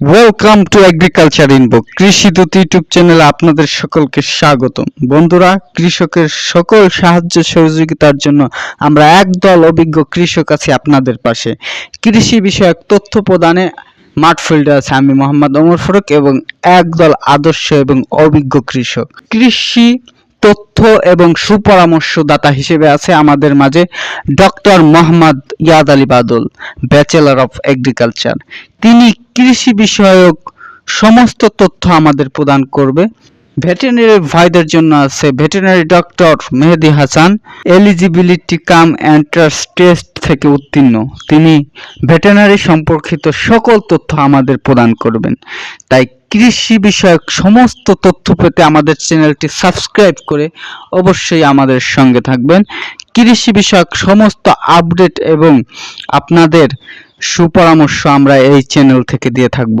Welcome to agriculture ইনবো কৃষি দূত YouTube চ্যানেলে আপনাদের সকলকে স্বাগতম। বন্ধুরা, কৃষকের সকল সাহায্য সহযোগিতার জন্য আমরা একদল অভিজ্ঞ কৃষক আছি আপনাদের পাশে। কৃষি বিষয়ক তথ্য প্রদানে মাঠ ফিল্ডে আছে আমি মোহাম্মদ ওমর ফারুক এবং একদল আদর্শ এবং অভিজ্ঞ কৃষক। কৃষি তথ্য এবং সুপরামর্শদাতা হিসেবে আছে আমাদের মাঝে doctor Mohammad Iyad Ali Badal, bachelor of agriculture. তিনি কৃষি বিষয়ক সমস্ত তথ্য আমাদের প্রদান করবে। ভেটেরিনারি ভাইদের জন্য আছে veterinary doctor Mehedi Hasan eligibility cum entrance test থেকে উত্তীর্ণ। তিনি ভেটেরিনারি সম্পর্কিত সকল তথ্য আমাদের প্রদান করবেন। তাই কৃষি বিষয়ক সমস্ত তথ্য পেতে আমাদের চ্যানেলটি সাবস্ক্রাইব করে অবশ্যই আমাদের সঙ্গে থাকবেন। কৃষি বিষয়ক সমস্ত আপডেট এবং আপনাদের সুপরামর্শ আমরা এই চ্যানেল থেকে দিয়ে থাকব।